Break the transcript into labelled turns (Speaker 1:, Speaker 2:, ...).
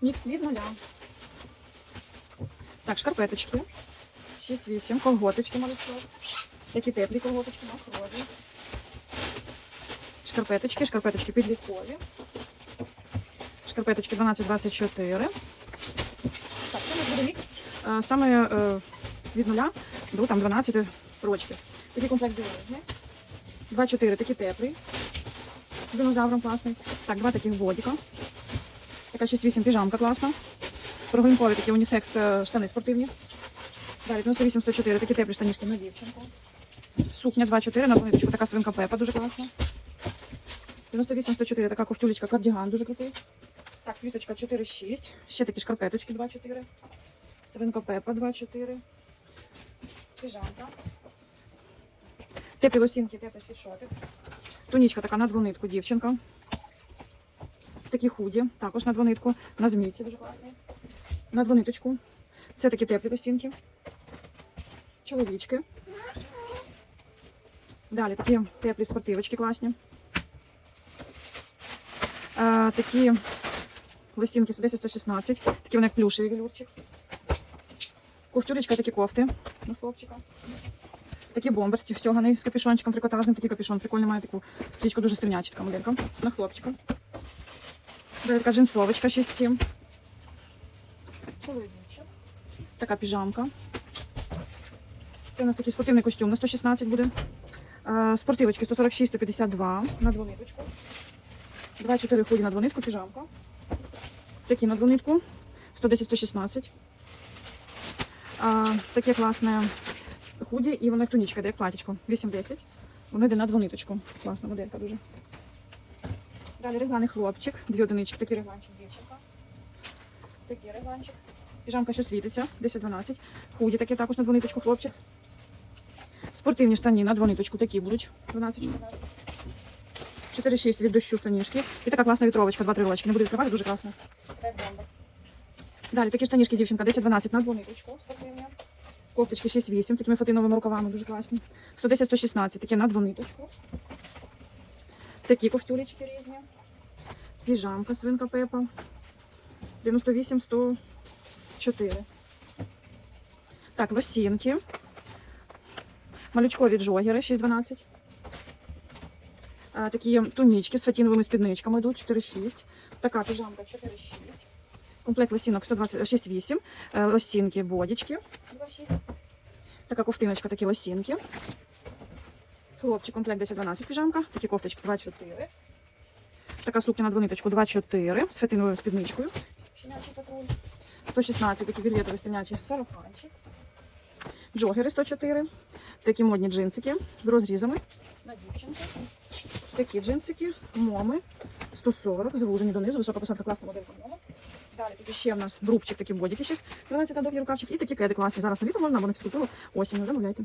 Speaker 1: Мікс від нуля. Так, шкарпеточки. 6-8. Колготочки малючок. Такі теплі колготочки махрові. Шкарпеточки, шкарпеточки підліткові. Шкарпеточки 12-24. Так, це буде мікс. е, Саме е, від нуля до там 12 рочків. Такий комплект білизни. 2-4 такі теплий. З динозавром класний. Так, два таких бодіка. Така 6-8 піжамка класна. Прогулянкові такі унісекс е, штани спортивні. Далі 98-104 такі теплі штанішки на дівчинку. Сукня 2-4 на плиточку, така свинка Пепа, дуже класна. 98-104 така ковтюлечка, кардіган, дуже крутий. Так, флісочка 4-6. Ще такі шкарпеточки 2-4. Свинка Пепа 2-4. Піжамка. Теплі лосінки, теплі світшоти. Тунічка така на двонитку, дівчинка. Такі худі, також на двонитку. На змійці дуже класний. На двониточку. Це такі теплі лосінки. Чоловічки. Далі такі теплі спортивочки класні. А, такі лосінки 110-116. Такі вони як плюшевий велюрчик. Ковтюлечка, такі кофти на хлопчика. Такі бомберці стяганий з капюшончиком трикотажним. Такий капюшон прикольний має таку стрічку дуже стрімняча така моделька. На хлопчика. Така джинсовочка 6-7. Чоловічок. Така піжамка. Це у нас такий спортивний костюм на 116 буде. Спортивочки 146-152 на двониточку. 2-4 худі на двонитку, піжамка. Такі на двонитку. 110-116. Таке класне худі і воно як тунічка, де як платічко. 8-10. Воно йде на двониточку. Класна моделька дуже. Далі регланий хлопчик, дві одинички, такий регланчик, дівчинка. Такий регланчик. Піжамка, що світиться, 10-12. Худі таке також на двониточку хлопчик. Спортивні штані на двониточку такі будуть. 12-14. 4-6 від дощу штанішки. І така класна вітровочка, 2-3 рочки. Не буде відкривати, дуже класно. Далі такі штанішки, дівчинка, 10-12 на двониточку спортивні. Кофточки 6-8, такими фатиновими рукавами, дуже класні. 110-116, такі на двониточку. Такі ковтюлечки різні. Піжамка, свинка Пепа. 98-104. Так, лосінки. Малючкові джогери 6-12. А, такі тунічки з фатіновими спідничками йдуть 4-6. Така піжамка 4-6. Комплект лосінок 126-8. Е, Лосінки, бодічки 2-6. Така ковтиночка, такі лосінки. Хлопчик, комплект 10-12 піжамка. Такі кофточки 2-4. Така сукня на двониточку 2-4 з фетиновою спідничкою. Щенячий патруль. 116 такі вільветові стільнячі сарафанчик. Джогери 104. Такі модні джинсики з розрізами на дівчинку. Такі джинсики, моми 140, звужені донизу, висока посадка, класна моделька моми. Далі тут ще в нас брубчик, такі бодіки 6, 12 на довгі рукавчик і такі кеди класні. Зараз на літо можна, або на фізкультуру осінню замовляйте.